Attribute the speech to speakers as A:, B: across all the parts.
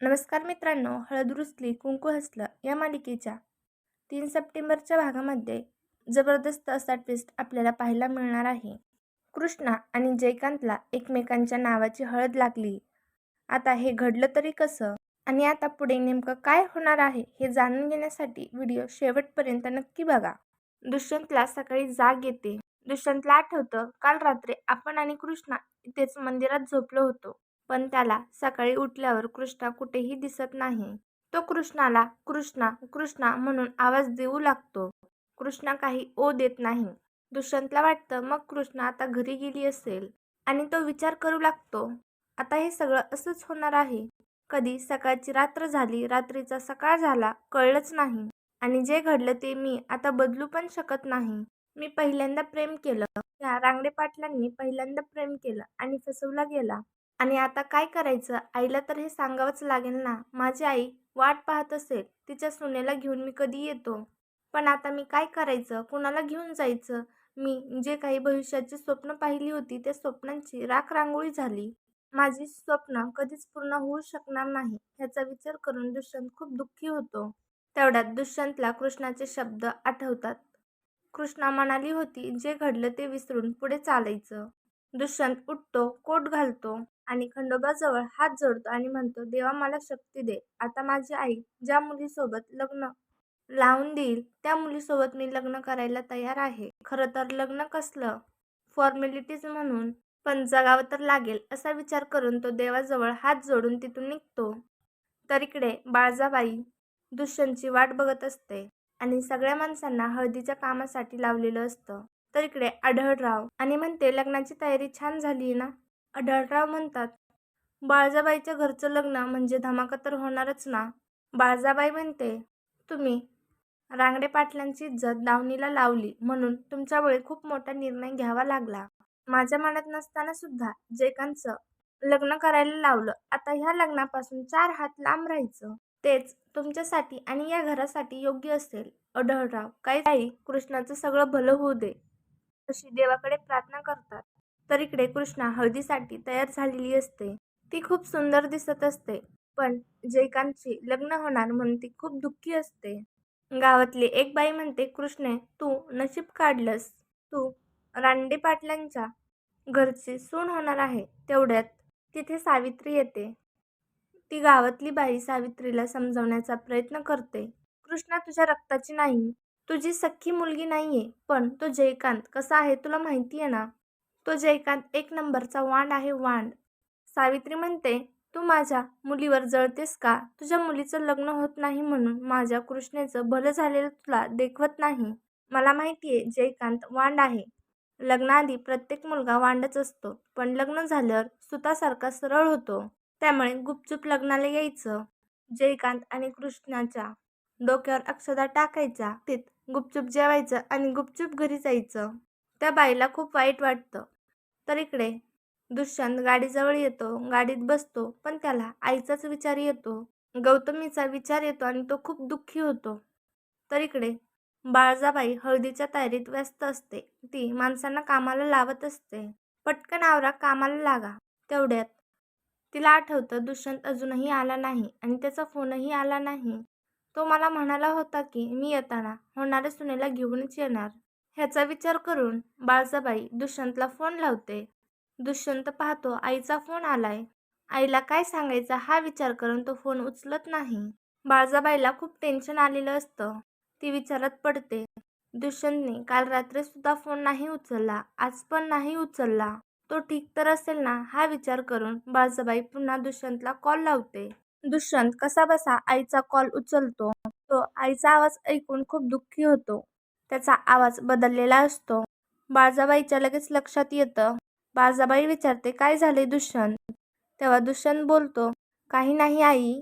A: नमस्कार मित्रांनो हळद रुसली कुंकू हसलं या मालिकेच्या तीन सप्टेंबरच्या भागामध्ये जबरदस्त असा ट्विस्ट आपल्याला पाहायला मिळणार आहे. कृष्णा आणि जयकांतला एकमेकांच्या नावाची हळद लागली. आता हे घडलं तरी कसं? आणि आता पुढे नेमकं काय होणार आहे हे जाणून घेण्यासाठी व्हिडिओ शेवटपर्यंत नक्की बघा. दुष्यंतला सकाळी जाग येते. दुष्यंतला आठवतं काल रात्री आपण आणि कृष्णा इथेच मंदिरात झोपलो होतो. पण त्याला सकाळी उठल्यावर कृष्णा कुठेही दिसत नाही. तो कृष्णाला कृष्णा कृष्णा म्हणून आवाज देऊ लागतो. कृष्णा काही ओ देत नाही. दुष्यंतला वाटतं मग कृष्णा आता घरी गेली असेल आणि तो विचार करू लागतो. आता हे सगळं असंच होणार आहे. कधी सकाळची रात्र झाली रात्रीचा सकाळ झाला कळलंच नाही. आणि जे घडलं ते मी आता बदलू पण शकत नाही. मी पहिल्यांदा प्रेम केलं. त्या रांगडे पाटलांनी पहिल्यांदा प्रेम केलं आणि फसवला गेला. आणि आता काय करायचं? आईला तर हे सांगावंच लागेल ना. माझी आई वाट पाहत असेल तिच्या सुनेला घेऊन मी कधी येतो? पण आता मी काय करायचं? कुणाला घेऊन जायचं? मी जे काही भविष्याची स्वप्न पाहिली होती त्या स्वप्नांची राख रांगोळी झाली. माझी स्वप्न कधीच पूर्ण होऊ शकणार नाही ह्याचा विचार करून दुष्यंत खूप दुःखी होतो. तेवढ्यात दुष्यंतला कृष्णाचे शब्द आठवतात. कृष्णा म्हणाली होती जे घडलं ते विसरून पुढे चालायचं. दुष्यंत उठतो कोट घालतो आणि खंडोबाजवळ हात जोडतो आणि म्हणतो देवा मला शक्ती दे. आता माझी आई ज्या मुलीसोबत लग्न लावून देईल त्या मुलीसोबत मी लग्न करायला तयार आहे. खरं तर लग्न कसलं? फॉर्मॅलिटीज म्हणून. पण जगावं तर लागेल असा विचार करून तो देवाजवळ हात जोडून तिथून निघतो. तर इकडे बाळजाबाई दुष्यंतची वाट बघत असते आणि सगळ्या माणसांना हळदीच्या कामासाठी लावलेलं असतं. तर इकडे आढळराव. आणि म्हणते लग्नाची तयारी छान झाली ना? आढळराव म्हणतात बाळजाबाईच्या घरचं लग्न म्हणजे धमाका तर होणारच ना? बाळजाबाई म्हणते तुम्ही रांगडे पाटलांची इज्जत दावणीला लावली म्हणून तुमच्यामुळे खूप मोठा निर्णय घ्यावा लागला. माझ्या मनात नसताना सुद्धा जयकांतचं लग्न करायला लावलं. आता ह्या लग्नापासून चार हात लांब राहायचं. तेच तुमच्यासाठी आणि या घरासाठी योग्य असेल. अढळराव काही काही कृष्णाचं सगळं भलं होऊ दे. अशी देवाकडे प्रार्थना करतात. तर इकडे कृष्णा हळदीसाठी तयार झालेली असते. ती खूप सुंदर दिसत असते पण जयकांतची लग्न होणार म्हणून ती खूप दुःखी असते. गावातली एक बाई म्हणते कृष्णे तू नशीब काढलंस. तू रांडे पाटलांच्या घरची सून होणार आहे तेवढ्यात तिथे सावित्री येते. ती गावातली बाई सावित्रीला समजवण्याचा प्रयत्न करते. कृष्णा तुझ्या रक्ताची नाही. तुझी सख्खी मुलगी नाही आहे पण तो जयकांत कसा आहे तुला माहिती आहे ना? तो जयकांत एक नंबरचा वांड आहे वांड. सावित्री म्हणते तू माझ्या मुलीवर जळतेस का? तुझ्या मुलीचं लग्न होत नाही म्हणून माझ्या कृष्णेचं भलं झालेलं तुला देखवत नाही. मला माहिती आहे जयकांत वांड आहे. लग्नाआधी प्रत्येक मुलगा वांडच असतो पण लग्न झाल्यावर सुतासारखा सरळ होतो. त्यामुळे गुपचूप लग्नाला यायचं. जयकांत आणि कृष्णाच्या डोक्यावर अक्षदा टाकायचा तीत गुपचूप जेवायचं आणि गुपचूप घरी जायचं. त्या बाईला खूप वाईट वाटतं. तर इकडे दुष्यंत गाडीजवळ येतो गाडीत बसतो पण त्याला आईचाच विचार येतो. गौतमीचा विचार येतो आणि तो खूप दुःखी होतो. तर इकडे बाळजाबाई हळदीच्या तयारीत व्यस्त असते. ती माणसांना कामाला लावत असते. पटकन आवरा कामाला लागा. तेवढ्यात तिला आठवतं दुष्यंत अजूनही आला नाही आणि त्याचा फोनही आला नाही. तो मला म्हणाला होता की मी येताना होणाऱ्या सुनेला घेऊनच येणार. ह्याचा विचार करून बाळजाबाई दुष्यंतला फोन लावते. दुष्यंत पाहतो आईचा फोन आलाय. आईला काय सांगायचा हा विचार करून तो फोन उचलत नाही. बाळजाबाईला खूप टेन्शन आलेलं असतं. ती विचारात पडते. दुष्यंतने काल रात्री सुद्धा फोन नाही उचलला आज पण नाही उचलला. तो ठीक तर असेल ना हा विचार करून बाळजाबाई पुन्हा दुष्यंतला कॉल लावते. दुष्यंत कसा बसा आईचा कॉल उचलतो. तो आईचा आवाज ऐकून खूप दुःखी होतो. त्याचा आवाज बदललेला असतो. बाळजाबाईच्या लगेच लक्षात येतं. बाळजाबाई विचारते काय झाले दुष्यंत? तेव्हा दुष्यंत बोलतो काही नाही आई.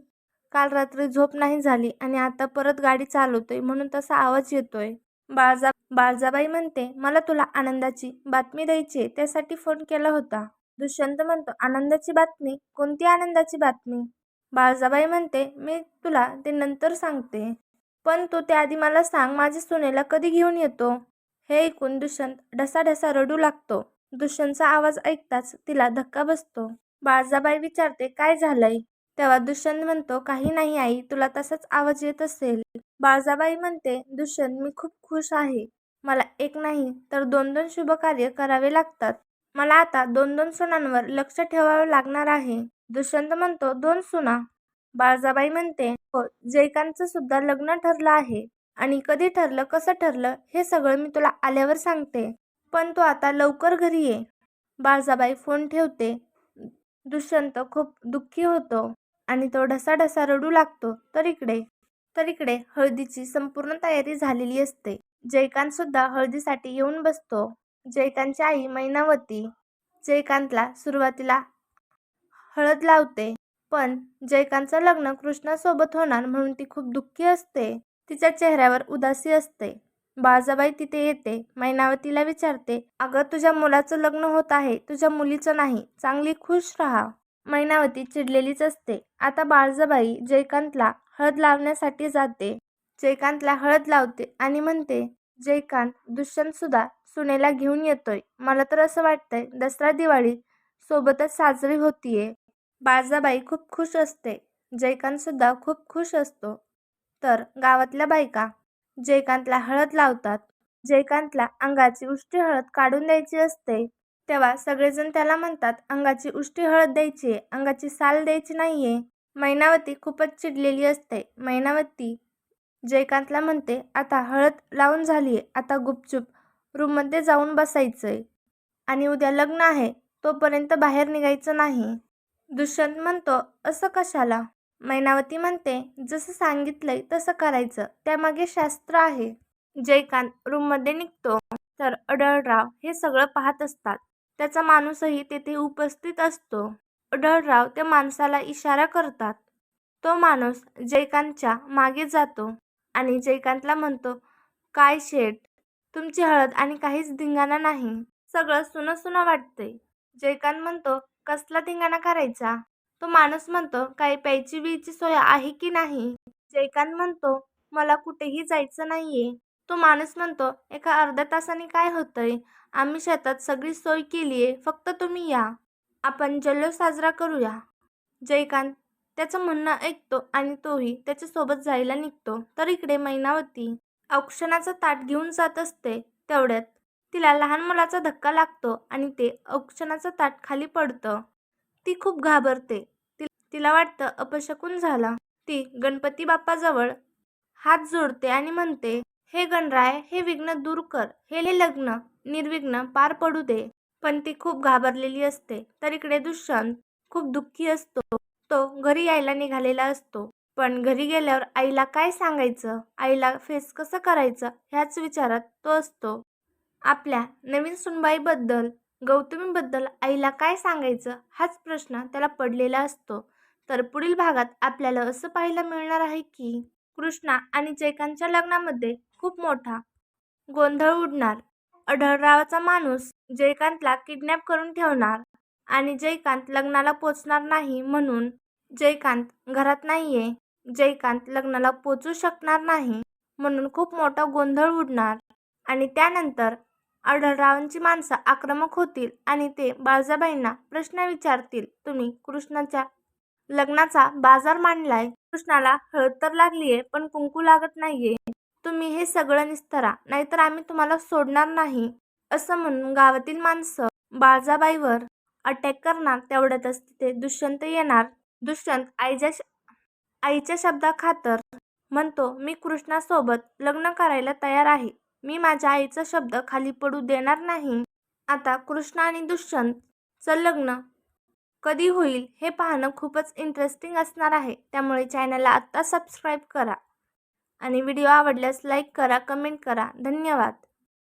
A: काल रात्री झोप नाही झाली आणि आता परत गाडी चालवतोय म्हणून तसा आवाज येतोय. बाळजा बाळजाबाई म्हणते मला तुला आनंदाची बातमी द्यायची त्यासाठी फोन केला होता. दुष्यंत म्हणतो आनंदाची बातमी? कोणती आनंदाची बातमी? बाळजाबाई म्हणते मी तुला ते नंतर सांगते. पण तू त्याआधी मला सांग माझ्या सुनेला कधी घेऊन येतो? हे ऐकून दुष्यंत ढसाढसा रडू लागतो. दुष्यंतचा आवाज ऐकताच तिला धक्का बसतो. बाळजाबाई विचारते काय झालंय? तेव्हा दुष्यंत म्हणतो काही नाही आई तुला तसाच आवाज येत असेल. बाळजाबाई म्हणते दुष्यंत मी खूप खुश आहे. मला एक नाही तर दोन दोन शुभ कार्य करावे लागतात. मला आता दोन दोन सणांवर लक्ष ठेवावं लागणार आहे. दुष्यंत म्हणतो दोन सुना. बाळजाबाई म्हणते हो जयकांतचं सुद्धा लग्न ठरलं आहे. आणि कधी ठरलं कसं ठरलं हे सगळं मी तुला आल्यावर सांगते. पण तू आता लवकर घरी ये. बाळजाबाई फोन ठेवते. दुष्यंत खूप दुःखी होतो आणि तो ढसाढसा रडू लागतो. तर इकडे. तर इकडे. हळदीची संपूर्ण तयारी झालेली असते. जयकांत सुद्धा हळदीसाठी येऊन बसतो. जयकांतची आई मैनावती. जयकांतला सुरुवातीला हळद लावते. पण जयकांतचं लग्न कृष्णासोबत होणार म्हणून ती खूप दुःखी असते. तिच्या चेहऱ्यावर उदासी असते. बाळजाबाई तिथे येते. मैनावतीला विचारते अगं तुझ्या मुलाचं लग्न होत आहे. तुझ्या मुलीचं नाही. चांगली खुश राहा. मैनावती चिडलेलीच असते. आता बाळजाबाई जयकांतला हळद लावण्यासाठी जाते. जयकांतला हळद लावते आणि म्हणते जयकांत दुष्यंत सुद्धा सुनेला घेऊन येतोय. मला तर असं वाटतंय दसरा दिवाळी सोबतच साजरी होतीये. बाळजाबाई खूप खुश असते. जयकांतसुद्धा खूप खुश असतो. तर गावातल्या बायका जयकांतला हळद लावतात. जयकांतला अंगाची उष्टी हळद काढून द्यायची असते. तेव्हा सगळेजण त्याला म्हणतात अंगाची उष्टी हळद द्यायची आहे. अंगाची साल द्यायची नाहीये. मैनावती खूपच चिडलेली असते. मैनावती जयकांतला म्हणते आता हळद लावून झाली आहे आता गुपचूप रूममध्ये जाऊन बसायचंय. आणि उद्या लग्न आहे. तोपर्यंत बाहेर निघायचं नाही. दुष्यंत म्हणतो असं कशाला? मैनावती म्हणते जसं सांगितलंय तसं करायचं. त्यामागे शास्त्र आहे. जयकांत रूममध्ये निघतो. तर अडळराव हे सगळं पाहत असतात. त्याचा माणूसही तेथे उपस्थित असतो. अडळराव त्या माणसाला इशारा करतात. तो माणूस जयकांतच्या मागे जातो आणि जयकांतला म्हणतो काय शेठ? तुमची हळद आणि काहीच धिंगाणा नाही. सगळं सुनं सुनं वाटतंय. जयकांत म्हणतो कसला धिंगाणा करायचा? तो माणूस म्हणतो काही प्यायची बियची सोय आहे की नाही? जयकांत म्हणतो मला कुठेही जायचं नाहीये. तो माणूस म्हणतो एका अर्ध्या तासाने काय होतंय? आम्ही शेतात सगळी सोय केली आहे फक्त तुम्ही या. आपण जल्लोष साजरा करूया. जयकांत त्याचं म्हणणं ऐकतो आणि तोही त्याच्यासोबत जायला निघतो. तर इकडे मैनावती औक्षणाचं ताट घेऊन जात असते तेवढ्यात तिला लहान मुलाचा धक्का लागतो आणि ते औक्षणाचं ताट खाली पडतं. ती खूप घाबरते. ति तिला वाटतं अपशकून झाला. ती गणपती बाप्पाजवळ हात जोडते आणि म्हणते हे गणराय हे विघ्न दूर कर. हे लग्न निर्विघ्न पार पडू दे. पण ती खूप घाबरलेली असते. तर इकडे दुष्यंत खूप दुःखी असतो. तो घरी यायला निघालेला असतो. पण घरी गेल्यावर आईला काय सांगायचं? आईला फेस कसं करायचं? ह्याच विचारात तो असतो. आपल्या नवीन सुनबाईबद्दल गौतमीबद्दल आईला काय सांगायचं हाच प्रश्न त्याला पडलेला असतो. तर पुढील भागात आपल्याला असं पाहायला मिळणार आहे की कृष्णा आणि जयकांतच्या लग्नामध्ये खूप मोठा गोंधळ उडणार. अढळरावाचा माणूस जयकांतला किडनॅप करून ठेवणार आणि जयकांत लग्नाला पोचणार नाही म्हणून जयकांत घरात नाहीये. जयकांत लग्नाला पोचू शकणार नाही म्हणून खूप मोठा गोंधळ उडणार आणि त्यानंतर आढळरावांची माणसं आक्रमक होतील आणि ते बाळजाबाईंना प्रश्न विचारतील. तुम्ही कृष्णाच्या लग्नाचा बाजार मांडलाय. कृष्णाला हळद तर लागलीये पण कुंकू लागत नाहीये. तुम्ही हे सगळं निस्तरा नाहीतर आम्ही तुम्हाला सोडणार नाही असं म्हणून गावातील माणसं बाळजाबाईवर अटॅक करणार तेवढ्यातच तिथे दुष्यंत येणार. दुष्यंत आईच्या आईच्या शब्दाखातर म्हणतो मी कृष्णासोबत लग्न करायला तयार आहे. मी माझ्या आईचा शब्द खाली पडू देणार नाही. आता कृष्ण आणि दुष्यंतचं लग्न कधी होईल हे पाहणं खूपच इंटरेस्टिंग असणार आहे. त्यामुळे चॅनलला आत्ता सबस्क्राईब करा. आणि व्हिडिओ आवडल्यास लाईक करा कमेंट करा. धन्यवाद.